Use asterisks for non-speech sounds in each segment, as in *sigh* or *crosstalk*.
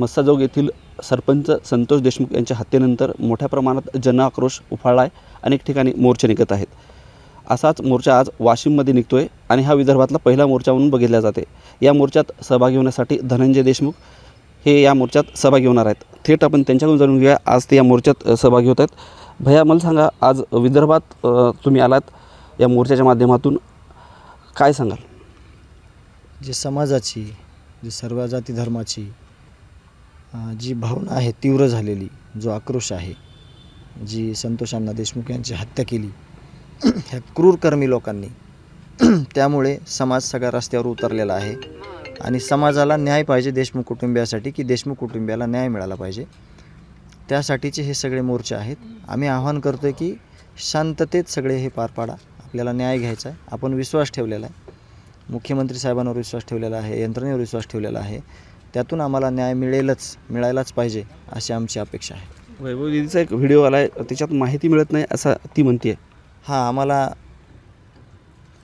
मस्साजोग येथील सरपंच संतोष देशमुख यांच्या हत्येनंतर मोठ्या प्रमाणात जनआक्रोश उफाळला आहे अनेक ठिकाणी मोर्चे निघत आहेत. असाच मोर्चा आज वाशिममध्ये निघतोय आणि हा विदर्भातला पहिला मोर्चा म्हणून बघितला जाते. या मोर्चात सहभागी होण्यासाठी धनंजय देशमुख हे या मोर्चात सहभागी होणार आहेत. थेट आपण त्यांच्याकडून जाणून घेऊया. आज ते या मोर्चात सहभागी होत आहेत. भैया मला सांगा आज विदर्भात तुम्ही आलात या मोर्चाच्या माध्यमातून. काय सांगाल? जे समाजाची जी सर्व जाती धर्माची जी भावना आहे तीव्र झालेली जो आक्रोश आहे जी संतोष अण्णा देशमुख यांची हत्या केली *clears throat* ह्या क्रूरकर्मी लोकांनी *clears throat* त्यामुळे समाज सगळा रस्त्यावर उतरलेला आहे आणि समाजाला न्याय पाहिजे देशमुख कुटुंबियासाठी की देशमुख कुटुंबियाला न्याय मिळाला पाहिजे. त्यासाठीचे हे सगळे मोर्चे आहेत. आम्ही आवाहन करतो आहे की शांततेत सगळे हे पार पाडा. आपल्याला न्याय घ्यायचा आहे. आपण विश्वास ठेवलेला आहे. मुख्यमंत्री साहेबांवर विश्वास ठेवलेला आहे यंत्रणेवर विश्वास ठेवलेला आहे. त्यातून आम्हाला न्याय मिळेलच मिळायलाच पाहिजे अशी आमची अपेक्षा आहे. वैभव दिदीचा एक व्हिडिओ आला आहे त्याच्यात माहिती मिळत नाही असं ती म्हणते हां आम्हाला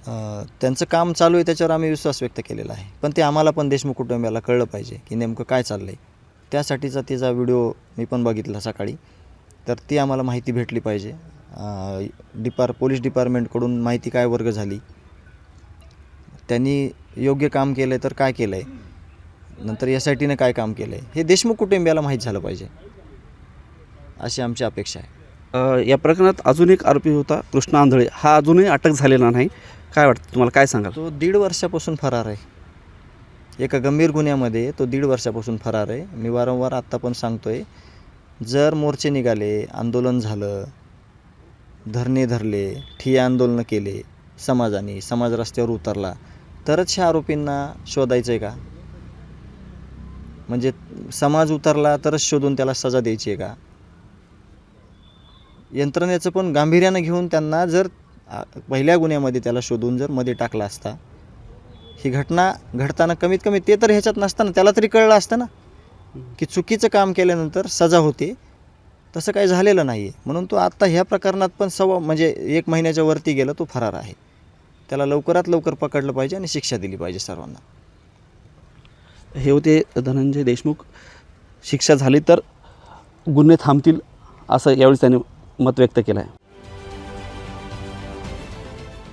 अ, त्यांचं काम चालू आहे त्याच्यावर आम्ही विश्वास व्यक्त केलेला आहे. पण ते आम्हाला पण देशमुख कुटुंबियाला कळलं पाहिजे की नेमकं काय चाललं आहे त्यासाठीचा तिचा व्हिडिओ मी पण बघितला सकाळी. तर ती आम्हाला माहिती भेटली पाहिजे. अ, डिपार पोलीस डिपार्टमेंटकडून माहिती काय वर्ग झाली. त्यांनी योग्य काम केलं आहे तर काय केलं आहे नंतर एस आय टीनं काय काम केलं आहे हे देशमुख कुटुंबियाला माहीत झालं पाहिजे. अशी आमची अपेक्षा आहे. या प्रकरणात अजून एक आरोपी होता कृष्णा आंधळे. हा अजूनही अटक झालेला नाही. काय वाटतं? तुम्हाला काय सांगाल? तो दीड वर्षापासून फरार आहे. एका गंभीर गुन्ह्यामध्ये तो दीड वर्षापासून फरार आहे. मी वारंवार आत्ता पण सांगतो आहे जर मोर्चे निघाले आंदोलन झालं धरणे धरले ठिय्या आंदोलनं केले समाजाने समाज रस्त्यावर उतरला तरच ह्या आरोपींना शोधायचं आहे का? म्हणजे समाज उतरला तरच शोधून त्याला सजा द्यायची आहे का? यंत्रणेचं पण गांभीर्यानं घेऊन त्यांना जर पहिल्या गुन्ह्यामध्ये त्याला शोधून जर मध्ये टाकला असता ही घटना घडताना कमीत कमी ते तर ह्याच्यात नसताना त्याला तरी कळलं असतं ना की चुकीचं काम केल्यानंतर सजा होते. तसं काही झालेलं नाही आहे म्हणून तो आत्ता ह्या प्रकरणात पण सव्वा म्हणजे एक महिन्याच्या वरती गेला तो फरार आहे. त्याला लवकरात लवकर पकडलं पाहिजे आणि शिक्षा दिली पाहिजे सर्वांना. हे होते धनंजय देशमुख. शिक्षा झाली तर गुन्हे थांबतील असं यावेळी त्यांनी मत व्यक्त केलं आहे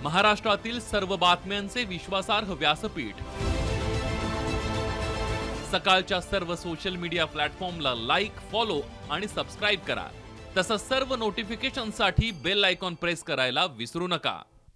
महाराष्ट्रातील सर्व बातम्यांचे विश्वासार्ह व्यासपीठ. सकाळच्या सर्व सोशल मीडिया प्लॅटफॉर्मला लाईक फॉलो आणि सबस्क्राईब करा. तसंच सर्व नोटिफिकेशनसाठी बेल आयकॉन प्रेस करायला विसरू नका.